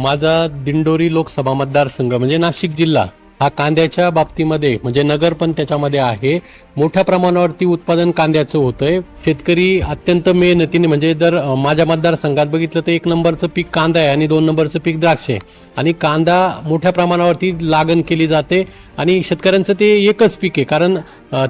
माझा दिंडोरी लोकसभा मतदारसंघ म्हणजे नाशिक जिल्हा. हा कांद्याच्या बाबतीमध्ये म्हणजे नगर पण त्याच्यामध्ये आहे. मोठ्या प्रमाणावरती उत्पादन कांद्याचं होतंय. शेतकरी अत्यंत मेहनतीने म्हणजे जर माझ्या मतदारसंघात बघितलं तर एक नंबरचं पीक कांदा आहे आणि दोन नंबरचं पीक द्राक्ष आहे. आणि कांदा मोठ्या प्रमाणावरती लागण केली जाते आणि शेतकऱ्यांचं ते एकच पीक आहे. कारण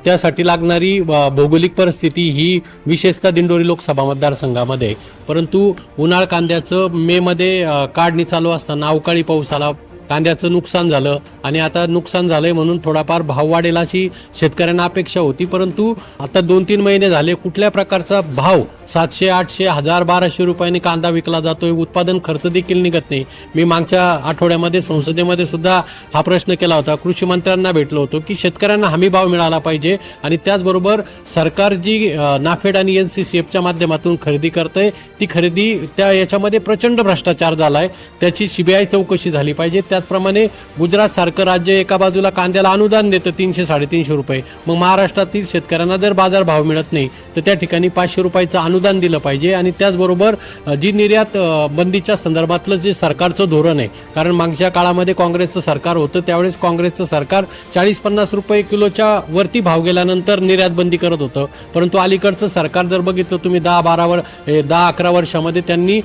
त्यासाठी लागणारी भौगोलिक परिस्थिती ही विशेषतः दिंडोरी लोकसभा मतदारसंघामध्ये आहे. परंतु उन्हाळ कांद्याचं मेमध्ये काढणी चालू असताना अवकाळी पाऊस आला कांद्याचं नुकसान झालं आणि आता नुकसान झालंय म्हणून थोडाफार भाव वाढेल अशी शेतकऱ्यांना अपेक्षा होती. परंतु आता दोन तीन महिने झाले कुठल्या प्रकारचा भाव सातशे आठशे हजार बाराशे रुपयांनी कांदा विकला जातोय उत्पादन खर्च देखील निघत नाही. मी मागच्या आठवड्यामध्ये संसदेमध्ये सुद्धा हा प्रश्न केला होता. कृषी मंत्र्यांना भेटलो होतो की शेतकऱ्यांना हमी भाव मिळाला पाहिजे आणि त्याचबरोबर सरकार जी नाफेड आणि एन सी सी एफच्या माध्यमातून खरेदी करतंय ती खरेदी त्या याच्यामध्ये प्रचंड भ्रष्टाचार झालाय. त्याची सीबीआय चौकशी झाली पाहिजे. त्याचप्रमाणे गुजरात सारखं राज्य एका बाजूला कांद्याला अनुदान देतं तीनशे साडेतीनशे रुपये. मग महाराष्ट्रातील शेतकऱ्यांना जर बाजार भाव मिळत नाही तर त्या ठिकाणी पाचशे रुपयाचं अनुदान दिलं पाहिजे. आणि त्याचबरोबर जी निर्यात बंदीच्या संदर्भातलं जे सरकारचं धोरण आहे कारण मागच्या काळामध्ये काँग्रेसचं सरकार होतं त्यावेळेस काँग्रेसचं सरकार चाळीस पन्नास रुपये किलोच्या वरती भाव गेल्यानंतर निर्यात बंदी करत होतं. परंतु अलीकडचं सरकार जर बघितलं तुम्ही दहा बारा वर दहा अकरा वर्षामध्ये त्यांनी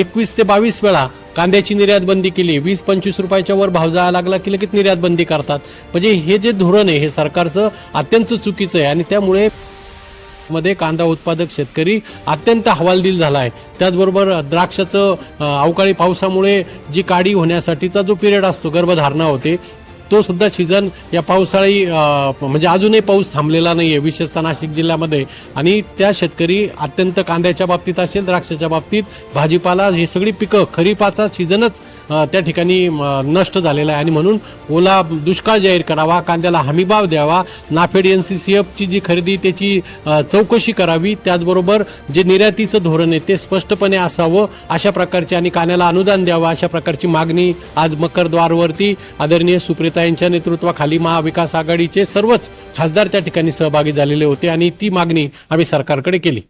एकवीस ते बावीस वेळा कांद्याची निर्यात बंदी केली वीस पंचवीस रुपयाच्या वर भाव जायला लागला की लगेच निर्यात बंदी करतात. म्हणजे हे जे धोरण आहे हे सरकारचं अत्यंत चुकीचं आहे आणि त्यामुळे मध्ये कांदा उत्पादक शेतकरी अत्यंत हवालदिल झाला आहे. त्याचबरोबर द्राक्षाचं अवकाळी पावसामुळे जी काडी होण्यासाठीचा जो पिरियड असतो गर्भधारणा होते तो सुद्धा सीझन या पावसाळी म्हणजे अजूनही पाऊस थांबलेला नाही आहे विशेषतः नाशिक जिल्ह्यामध्ये. आणि त्या शेतकरी अत्यंत कांद्याच्या बाबतीत असेल द्राक्षाच्या बाबतीत भाजीपाला हे सगळी पिकं खरीपाचा सीझनच त्या ठिकाणी म, नष्ट झालेला आहे. आणि म्हणून ओला दुष्काळ जाहीर करावा कांद्याला हमीभाव द्यावा नाफेड एन सी सी एफची जी खरेदी त्याची चौकशी करावी त्याचबरोबर जे निर्यातीचं धोरण आहे ते स्पष्टपणे असावं अशा प्रकारची आणि कांद्याला अनुदान द्यावं अशा प्रकारची मागणी आज मकरद्वारवरती आदरणीय सुप्रिता यांच्या नेतृत्वाखाली महाविकास आघाडीचे सर्वच खासदार त्या ठिकाणी सहभागी झालेले होते आणि ती मागणी आम्ही सरकारकडे केली.